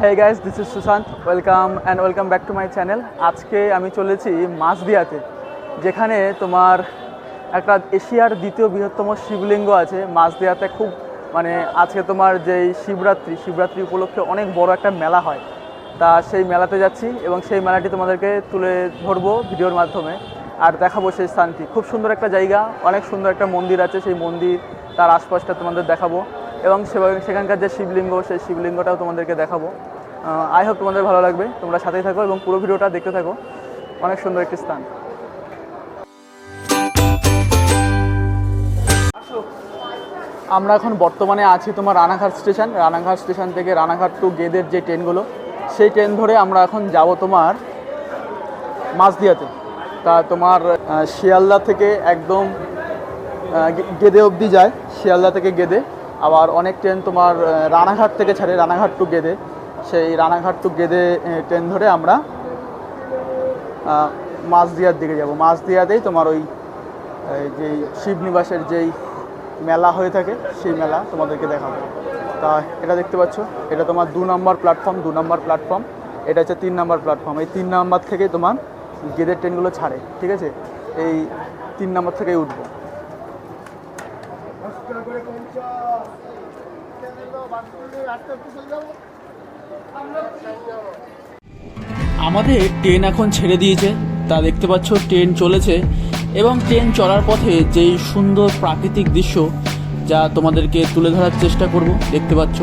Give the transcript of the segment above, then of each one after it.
Hey guys this is Sushant welcome and welcome back to my channel আজকে আমি চলেছি মাছদিয়াতে, যেখানে তোমার একটা এশিয়ার দ্বিতীয় বৃহত্তম শিবলিঙ্গ আছে। মাছদিয়াতে খুব মানে আজকে তোমার যেই শিবরাত্রি শিবরাত্রি উপলক্ষে অনেক বড় একটা মেলা হয়। তা সেই মেলাতে যাচ্ছি এবং সেই মেলাটি তোমাদেরকে তুলে ধরবো ভিডিওর মাধ্যমে আর দেখাবো সেই স্থানটি। খুব সুন্দর একটা জায়গা, অনেক সুন্দর একটা মন্দির আছে, সেই মন্দির তার আশপাশটা তোমাদের দেখাবো। এবং সেখানকার যে শিবলিঙ্গ, সেই শিবলিঙ্গটাও তোমাদেরকে দেখাবো। আই হোপ তোমাদের ভালো লাগবে। তোমরা সাথেই থাকো এবং পুরো ভিডিওটা দেখতে থাকো। অনেক সুন্দর একটি স্থান। আমরা এখন বর্তমানে আছি তোমার রানাঘাট স্টেশন। রানাঘাট স্টেশন থেকে রানাঘাট টু গেদের যে ট্রেনগুলো, সেই ট্রেন ধরে আমরা এখন যাব তোমার মাঝদিয়াতে তা তোমার শিয়ালদা থেকে একদম গেদে অবধি যায়। শিয়ালদা থেকে গেদে। আবার অনেক ট্রেন তোমার রানাঘাট থেকে ছাড়ে রানাঘাট টু গেদে। সেই রানাঘাট টু গেদে ট্রেন ধরে আমরা আহ, মাঝদিয়ার দিকে যাব। মাঝদিয়াতেই তোমার ওই যেই শিবনিবাসের যেই মেলা হয়ে থাকে সেই মেলা তোমাদেরকে দেখাবো। তা এটা দেখতে পাচ্ছ এটা তোমার দু নম্বর প্ল্যাটফর্ম দু নম্বর প্ল্যাটফর্ম এটা হচ্ছে তিন নম্বর প্ল্যাটফর্ম এই তিন নম্বর থেকে তোমার গেদের ট্রেনগুলো ছাড়ে ঠিক আছে? এই তিন নম্বর থেকেই উঠবো। আমাদের ট্রেন এখন ছেড়ে দিয়েছে, তা দেখতে পাচ্ছ ট্রেন চলেছে এবং ট্রেন চলার পথে যেই সুন্দর প্রাকৃতিক দৃশ্য যা তোমাদেরকে তুলে ধরার চেষ্টা করব, দেখতে পাচ্ছ।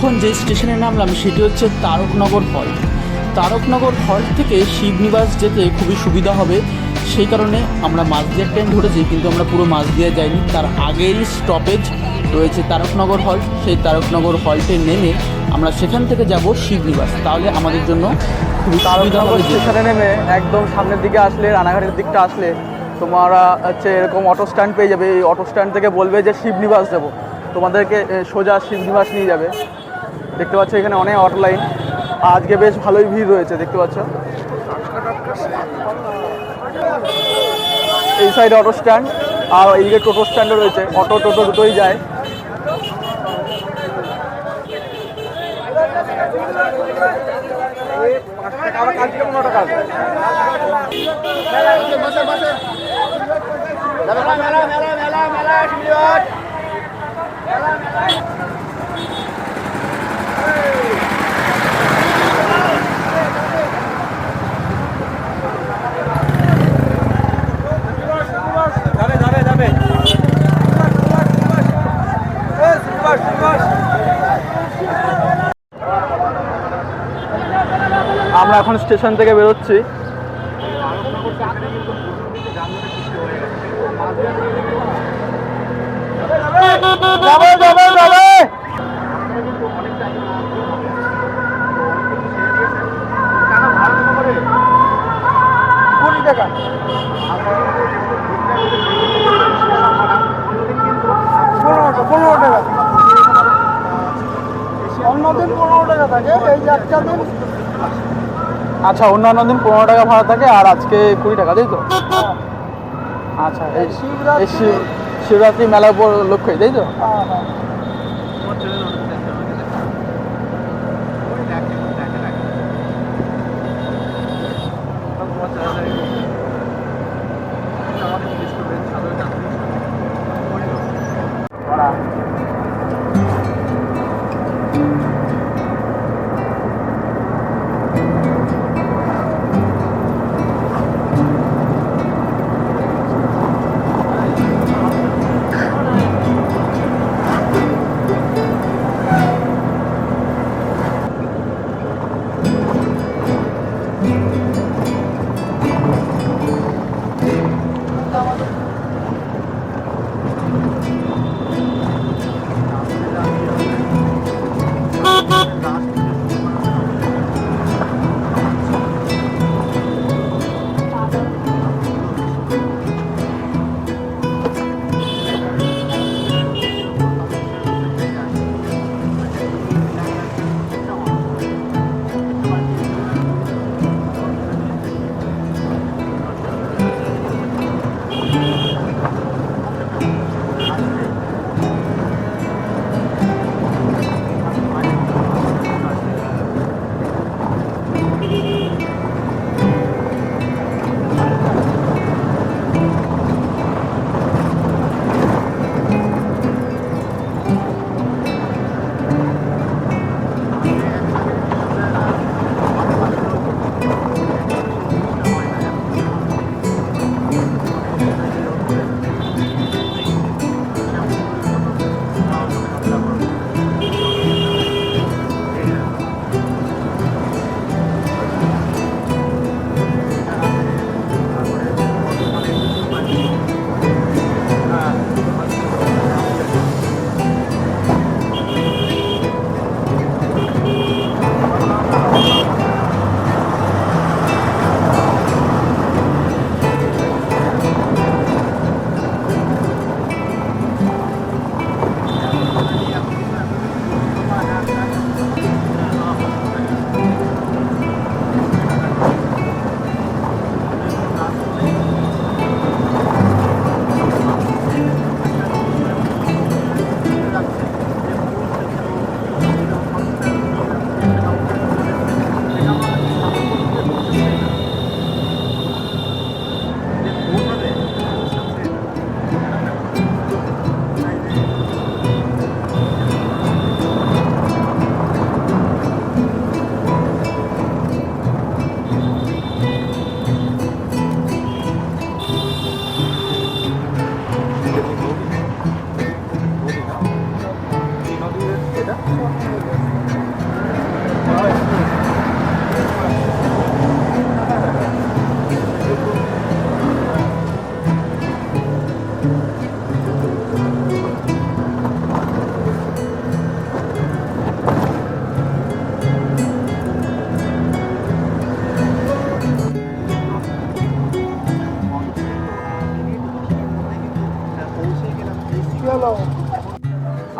এখন যে স্টেশনে নামলাম সেটি হচ্ছে তারকনগর হল তারকনগর হল থেকে শিবনিবাস যেতে খুবই সুবিধা হবে। সেই কারণে আমরা মাঝদিয়া ট্রেন ধরেছি কিন্তু আমরা পুরো মাঝদিয়া যাইনি। তার আগেরই স্টপেজ রয়েছে তারকনগর হল সেই তারকনগর হলটে নেমে আমরা সেখান থেকে যাব শিবনিবাস। তাহলে আমাদের জন্য খুবই সুবিধা তারকনগর হবে স্টেশনে নেমে একদম সামনের দিকে আসলে রানাঘাটের দিকটা আসলে তোমরা হচ্ছে এরকম অটো স্ট্যান্ড পেয়ে যাবে। এই অটো স্ট্যান্ড থেকে বলবে যে শিবনিবাস যাব। তোমাদেরকে সোজা শিবনিবাস নিয়ে যাবে। দেখতে পাচ্ছ এখানে অনেক অটো লাইন আজকে বেশ ভালোই ভিড় রয়েছে দেখতে পাচ্ছ এই সাইডে অটো স্ট্যান্ড আর এইদিকে টোটো স্ট্যান্ডও রয়েছে অটো টোটো দুটোই যায় আমরা এখন স্টেশন থেকে বেরোচ্ছি। যাবে কুড়ি টাকা। আচ্ছা অন্যান্য দিন পনেরো টাকা ভাড়া থাকে আর আজকে কুড়ি টাকা তাই তো? আচ্ছা এই শিবরাত্রি মেলা উপর লক্ষ্যই তাই তো?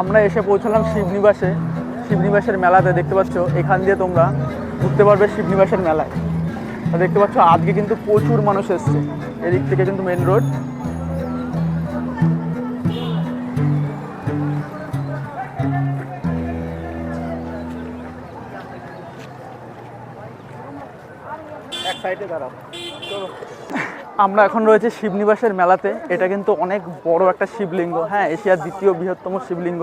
আমরা এসে পৌঁছলাম শিবনিবাসে। শিবনিবাসের মেলাতে দেখতে পাচ্ছ, এখান দিয়ে তোমরা ঘুরতে পারবে শিবনিবাসের মেলায়। দেখতে পাচ্ছ, আজকে কিন্তু প্রচুর মানুষ এসছে। এদিক থেকে কিন্তু মেন রোড আমরা এখন রয়েছে শিবনিবাসের মেলাতে। এটা কিন্তু অনেক বড় একটা শিবলিঙ্গ। হ্যাঁ এশিয়ার দ্বিতীয় বৃহত্তম শিবলিঙ্গ।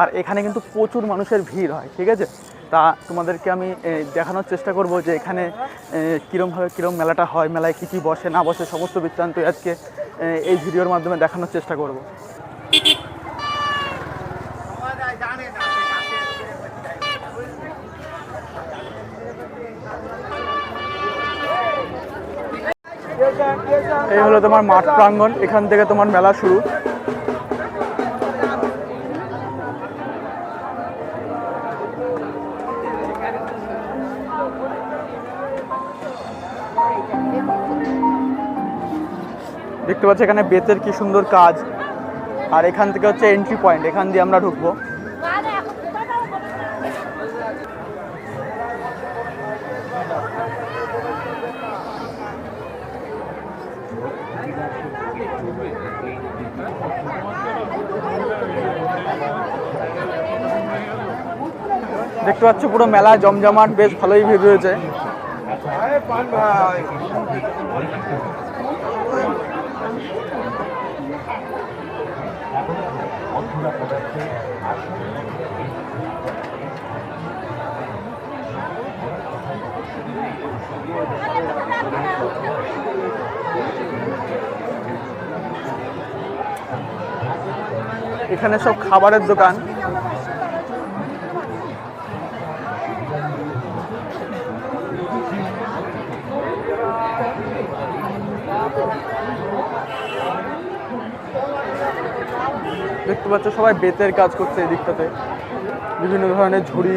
আর এখানে কিন্তু প্রচুর মানুষের ভিড় হয়, ঠিক আছে? তা তোমাদেরকে আমি দেখানোর চেষ্টা করব যে এখানে কীরমভাবে কীরম মেলাটা হয়, মেলায় কী কী বসে, না বসে, সমস্ত বৃত্তান্ত আজকে এই ভিডিওর মাধ্যমে দেখানোর চেষ্টা করব। এই হলো তোমার মাঠ প্রাঙ্গণ, এখান থেকে তোমার মেলা শুরু। দেখতে পাচ্ছ এখানে বেতের কি সুন্দর কাজ। আর এখান থেকে হচ্ছে এন্ট্রি পয়েন্ট এখান দিয়ে আমরা ঢুকবো। দেখতে পাচ্ছ পুরো মেলা জমজমাট বেশ ভালোই ভিড় রয়েছে। এখানে সব খাবারের দোকান দেখতে পাচ্ছ সবাই বেতের কাজ করছে এই দিকটাতে বিভিন্ন ধরনের ঝুড়ি।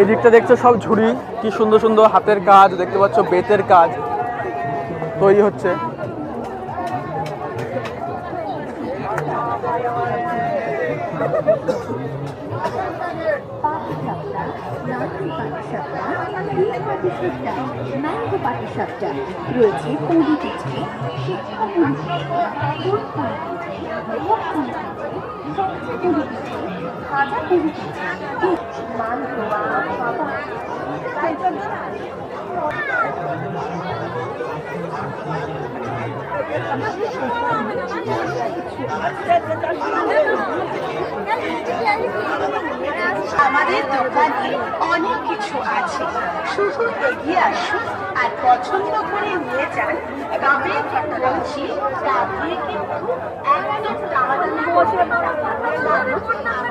এদিকটা দেখছ সব ঝুড়ি, কি সুন্দর সুন্দর হাতের কাজ, দেখতে পাচ্ছ বেতের কাজ তৈরি হচ্ছে। শিক্ষা আমাদের দোকানে অনেক কিছু আছে। শুধু এগিয়ে আসুন আর পছন্দ করে নিয়ে যান। তবে বলছি দিয়ে কিন্তু একদম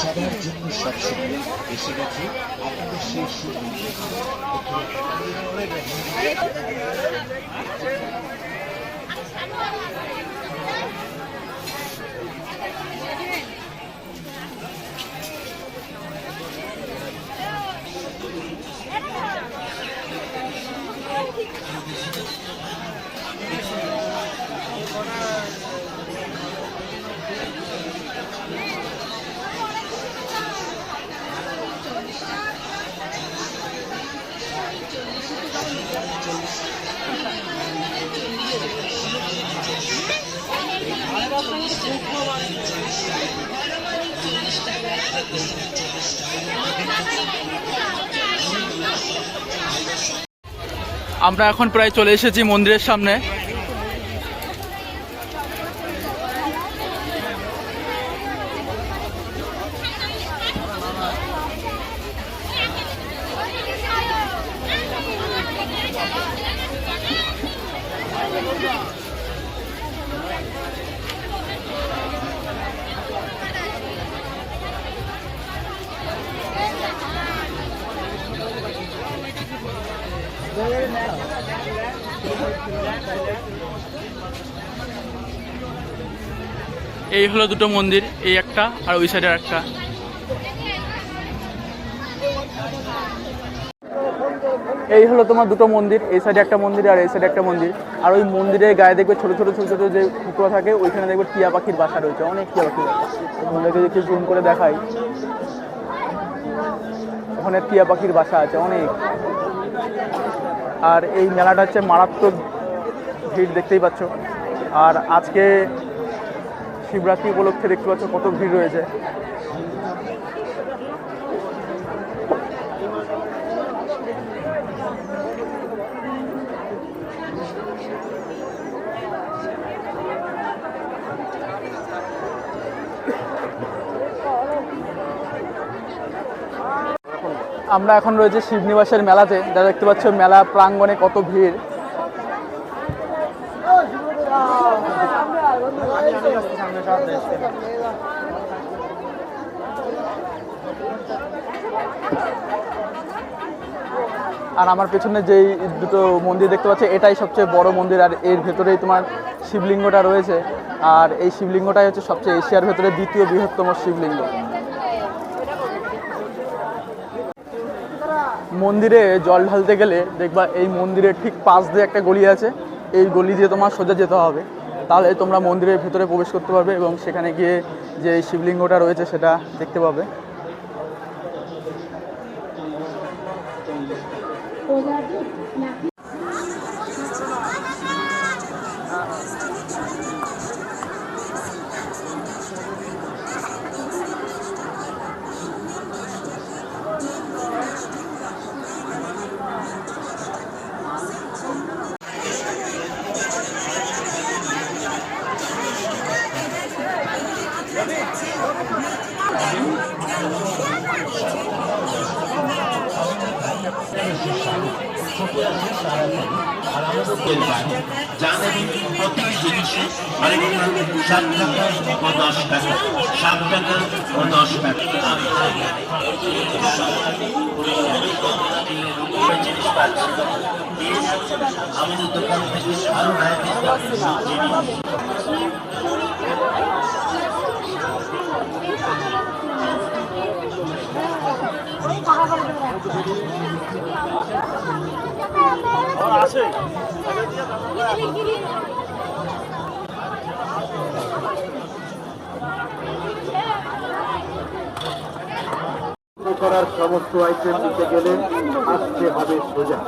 সবার জন্য সবসময় এসে গেছে আপনাদের সেই সুবিধা আমরা এখন প্রায় চলে এসেছি মন্দিরের সামনে। এই হলো দুটো মন্দির, এই একটা আর ওই সাইডের একটা। এই হলো তোমার দুটো মন্দির, এই সাইডে একটা মন্দির আর এই সাইডে একটা মন্দির। আর ওই মন্দিরের গায়ে দেখবে ছোট ছোট ছোট ছোট যে ফুটো থাকে, ওইখানে দেখবে টিয়া পাখির বাসা রয়েছে, অনেক টিয়া পাখি তোমাদেরকে যদি জুম করে দেখাই। ওখানে টিয়া পাখির বাসা আছে, অনেক। আর এই মেলাটা হচ্ছে মারাত্মক ভিড় দেখতেই পাচ্ছ। আর আজকে শিবরাত্রি উপলক্ষে দেখতে পাচ্ছ কত ভিড় রয়েছে। আমরা এখন রয়েছে শিবনিবাসের মেলাতে। যা দেখতে পাচ্ছ, মেলা প্রাঙ্গণে কত ভিড়। আর আমার পেছনে যেই দুটো মন্দির দেখতে পাচ্ছ, এটাই সবচেয়ে বড় মন্দির, আর এর ভেতরেই তোমার শিবলিঙ্গটা রয়েছে। আর এই শিবলিঙ্গটাই হচ্ছে সবচেয়ে এশিয়ার ভেতরে দ্বিতীয় বৃহত্তম শিবলিঙ্গ। মন্দিরে জল ঢালতে গেলে দেখবা এই মন্দিরের ঠিক পাশ দিয়ে একটা গলি আছে। এই গলি দিয়ে তোমার সোজা যেতে হবে। তাহলে তোমরা মন্দিরের ভেতরে প্রবেশ করতে পারবে এবং সেখানে গিয়ে যে শিবলিঙ্গটা রয়েছে সেটা দেখতে পাবে। ও দশ আমাদের দোকান থেকে আরও করার সমস্ত আইটেম দিতে গেলে আসতে হবে সোজা।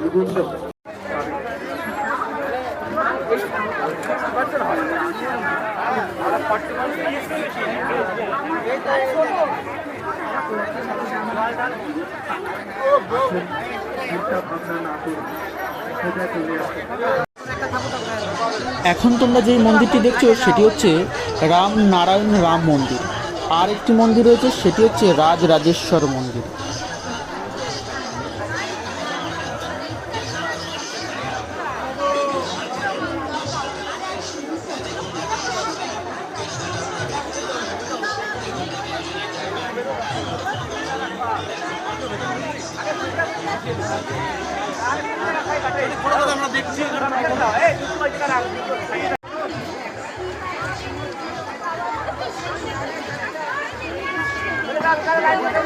বিভিন্ন এখন তোমরা যেই মন্দিরটি দেখছ, সেটি হচ্ছে রাম নারায়ণ রাম মন্দির। আর একটি মন্দির রয়েছে, সেটি হচ্ছে রাজ রাজেশ্বর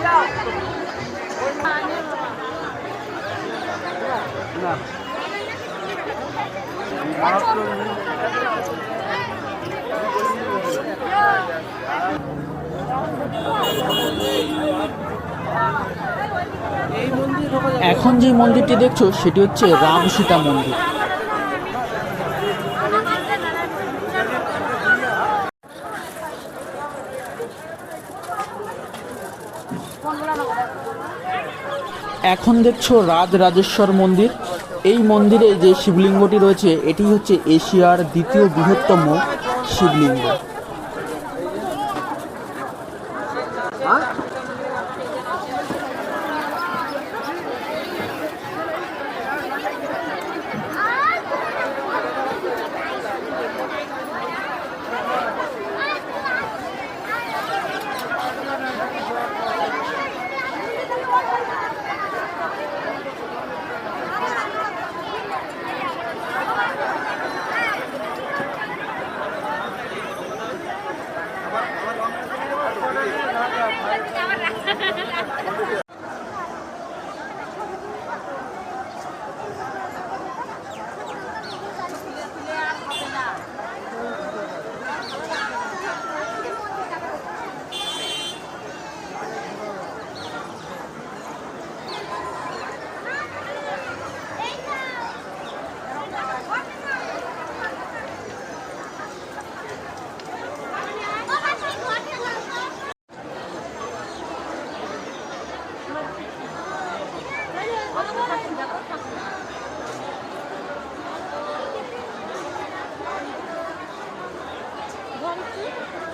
মন্দির এখন যে মন্দিরটি দেখছ, সেটি হচ্ছে রাম সীতা মন্দির। এখন দেখছ রাজ রাজেশ্বর মন্দির। এই মন্দিরে যে শিবলিঙ্গটি রয়েছে, এটি হচ্ছে এশিয়ার দ্বিতীয় বৃহত্তম শিবলিঙ্গ। Gracias. 何?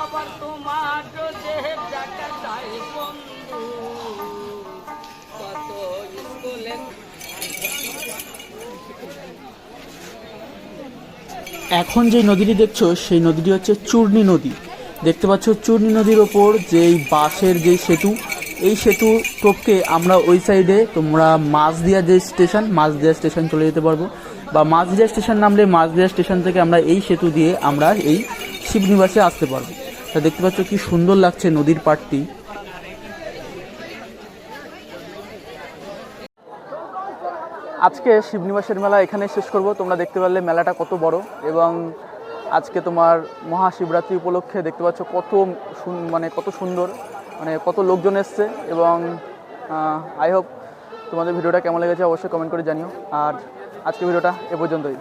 আবার তোমার দেহের জায়গা চাই কত স্কুলে এখন যে নদীটি দেখছ, সেই নদীটি হচ্ছে চূর্ণী নদী। দেখতে পাচ্ছ চূর্ণী নদীর ওপর যেই বাঁশের যে সেতু, এই সেতু টপকে আমরা ওই সাইডে তোমরা মাছদিয়া যে স্টেশন মাছদিয়া স্টেশন চলে যেতে পারব। বা মাছদিয়া স্টেশন নামলে মাছদিয়া স্টেশন থেকে আমরা এই সেতু দিয়ে আমরা এই শিবনিবাসে আসতে পারব। তা দেখতে পাচ্ছ কি সুন্দর লাগছে নদীর পাড়টি। আজকে শিবনিবাসের মেলা এখানে শেষ করব। তোমরা দেখতে পারলে মেলাটা কত বড় এবং আজকে তোমার মহাশিবরাত্রি উপলক্ষে দেখতে পাচ্ছ কত মানে কত সুন্দর মানে কত লোকজন এসছে এবং আই হোপ তোমাদের ভিডিওটা কেমন লেগেছে অবশ্যই কমেন্ট করে জানিও। আর আজকে ভিডিওটা এ পর্যন্তই।